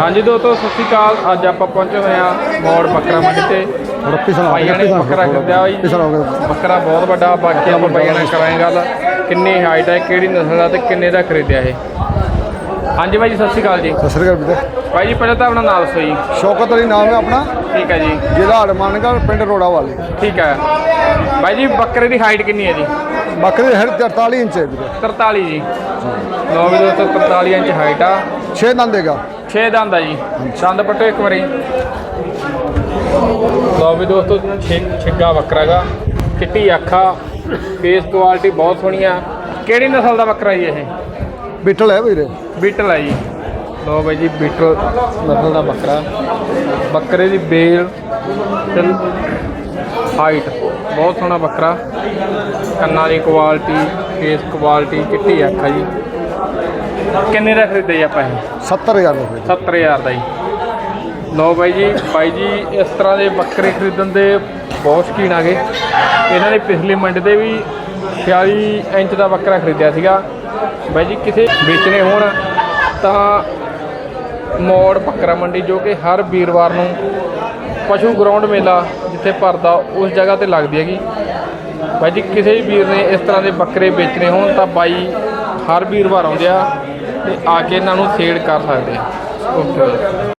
ਹਾਂਜੀ ਦੋਸਤੋ ਸਤਿ ਸ਼੍ਰੀ ਅਕਾਲ। ਅੱਜ ਆਪਾਂ ਪਹੁੰਚੇ ਹੋਏ ਆ ਮੋੜ ਬੱਕਰਾ ਮੰਡੀ ਤੇ। ਭਾਈਆਂ ਨੇ ਬੱਕਰਾ ਖਰੀਦਿਆ ਬਾਈ। ਬੱਕਰਾ ਬਹੁਤ ਵੱਡਾ ਬਾਕੀ ਆਪਾਂ ਭਾਈਆਂ ਨਾਲ ਕਰਾਂਗੇ ਗੱਲ। ਕਿੰਨੀ ਹਾਈਟ ਹੈ ਕਿਹੜੀ ਨਸਲ ਦਾ ਤੇ ਕਿੰਨੇ ਦਾ ਖਰੀਦਿਆ ਇਹ? ਹਾਂਜੀ ਬਾਈ ਜੀ ਸਤਿ ਸ਼੍ਰੀ ਅਕਾਲ ਜੀ। ਸਤਿ ਸ੍ਰੀ ਅਕਾਲ ਵੀਰੇ। ਬਾਈ ਜੀ ਪਹਿਲਾਂ ਤਾਂ ਆਪਣਾ ਨਾਮ ਦੱਸੋ ਜੀ। ਸ਼ੌਕਤ ਅਲੀ ਨਾਮ ਹੈ ਆਪਣਾ। ਠੀਕ ਹੈ ਜੀ। ਜ਼ਿਲ੍ਹਾ ਹਰਮਾਨਗੜ੍ਹ ਪਿੰਡ ਰੋੜਾ ਵਾਲੇ। ਠੀਕ ਹੈ। ਬਾਈ ਜੀ ਬੱਕਰੇ ਦੀ ਹਾਈਟ ਕਿੰਨੀ ਹੈ ਜੀ? ਬੱਕਰੀ ਹਰ 43 ਇੰਚ ਹੈ ਵੀਰੇ। 43 ਜੀ। ਲੋ ਵੀ ਦੋਸਤੋ 43 ਇੰਚ ਹਾਈਟ ਆ। 6 ਦੰਦ ਦੇਗਾ 6 ਦੰਦ ਆ ਜੀ। ਦੰਦ ਪੱਟੋ ਇੱਕ ਵਾਰੀ। ਲੋ ਵੀ ਦੋਸਤੋ ਛੇ- ਛਿੱਗਾ ਬੱਕਰਾ ਗਾ ਚਿੱਟੀ ਅੱਖਾਂ ਫੇਸ ਕੁਆਲਿਟੀ ਬਹੁਤ ਸੋਹਣੀ ਆ। ਕਿਹੜੀ ਨਸਲ ਦਾ ਬੱਕਰਾ ਜੀ ਇਹ? ਬਿੱਟਲ ਹੈ ਵੀਰੇ। ਬੀਟਲ ਹੈ ਜੀ। ਲੋ ਬਾਈ ਜੀ ਬੀਟਲ ਨਸਲ ਦਾ ਬੱਕਰਾ ਬੱਕਰੇ ਦੀ ਬੇਲ ਤੇ ਹਾਈਟ ਬਹੁਤ ਸੋਹਣਾ ਬੱਕਰਾ ਕੰਨਾਂ ਦੀ ਕੁਆਲਿਟੀ ਫੇਸ ਕੁਆਲਿਟੀ ਚਿੱਟੀ ਅੱਖ ਜੀ। ਕਿੰਨੇ ਦਾ ਖਰੀਦੇ ਜੀ ਆਪਾਂ ਇਹ? 70000 ਰੁਪਏ 70000 ਦਾ ਜੀ। ਲਓ ਬਾਈ ਜੀ ਬਾਈ ਜੀ ਇਸ ਤਰ੍ਹਾਂ ਦੇ ਬੱਕਰੇ ਖਰੀਦਣ ਦੇ ਬਹੁਤ ਸ਼ੌਕੀਨ ਆ ਗਏ। ਇਹਨਾਂ ਨੇ ਪਿਛਲੀ ਮੰਡੀ ਤੇ ਵੀ 46 ਇੰਚ ਦਾ ਬੱਕਰਾ ਖਰੀਦਿਆ ਸੀਗਾ। ਬਾਈ ਜੀ ਕਿਸੇ ਵੇਚਣੇ ਹੋਣ ਤਾਂ ਮੋੜ ਬੱਕਰਾ ਮੰਡੀ ਜੋ ਕਿ ਹਰ ਵੀਰਵਾਰ ਨੂੰ ਪਸ਼ੂ ਗਰਾਊਂਡ ਮੇਲਾ ਜਿੱਥੇ ਭਰਦਾ ਉਸ ਜਗ੍ਹਾ ਤੇ ਲੱਗਦੀ ਹੈਗੀ। ਬਾਈ ਜੀ ਕਿਸੇ ਵੀ ਵੀਰ ਨੇ ਇਸ ਤਰ੍ਹਾਂ ਦੇ ਬੱਕਰੇ ਵੇਚਣੇ ਹੋਣ ਤਾਂ ਬਾਈ ਹਰ ਵੀਰਵਾਰ ਆਉਂਦੇ ਆ। ਤੇ ਆ ਕੇ ਇਹਨਾਂ ਨੂੰ ਸੇਲ ਕਰ ਸਕਦੇ ਆ। ਓਕੇ।